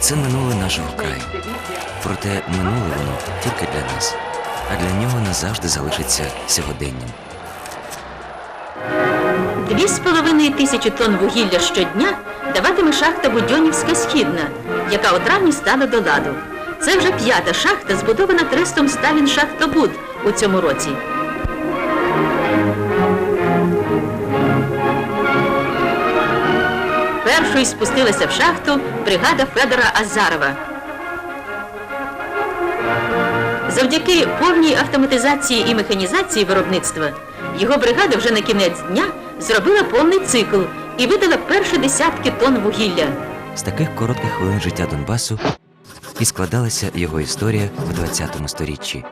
Це минуле нашого краю. Проте минуле воно тільки для нас, а для нього назавжди залишиться сьогоденням. Дві з половиною тисячі тонн вугілля щодня даватиме шахта Будьонівська Східна, яка у травні стала до ладу. Це вже п'ята шахта, збудована трестом Сталін Шахтобуд у цьому році. Першою спустилася в шахту бригада Федора Азарова. Завдяки повній автоматизації і механізації виробництва його бригада вже на кінець дня зробила повний цикл і видала перші десятки тонн вугілля. З таких коротких хвилин життя Донбасу і складалася його історія в 20 сторіччі.